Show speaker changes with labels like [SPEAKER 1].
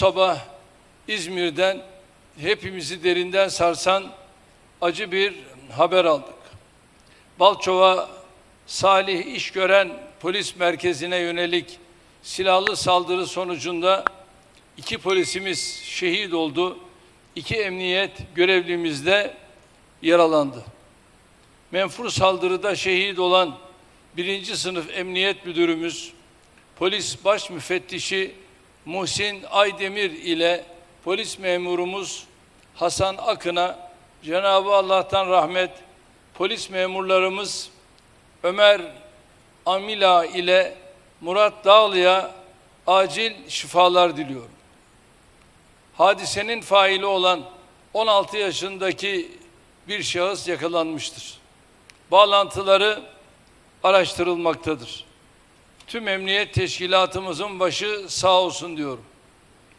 [SPEAKER 1] sabah İzmir'den hepimizi derinden sarsan acı bir haber aldık. Balçova Salih iş gören polis merkezine yönelik silahlı saldırı sonucunda iki polisimiz şehit oldu. İki emniyet görevlimiz de yaralandı. Menfur saldırıda şehit olan birinci sınıf emniyet müdürümüz, polis baş müfettişi Muhsin Aydemir ile polis memurumuz Hasan Akın'a Cenab-ı Allah'tan rahmet, polis memurlarımız Ömer Amila ile Murat Dağlı'ya acil şifalar diliyorum. Hadisenin faili olan 16 yaşındaki bir şahıs yakalanmıştır. Bağlantıları araştırılmaktadır. Tüm emniyet teşkilatımızın başı sağ olsun diyorum.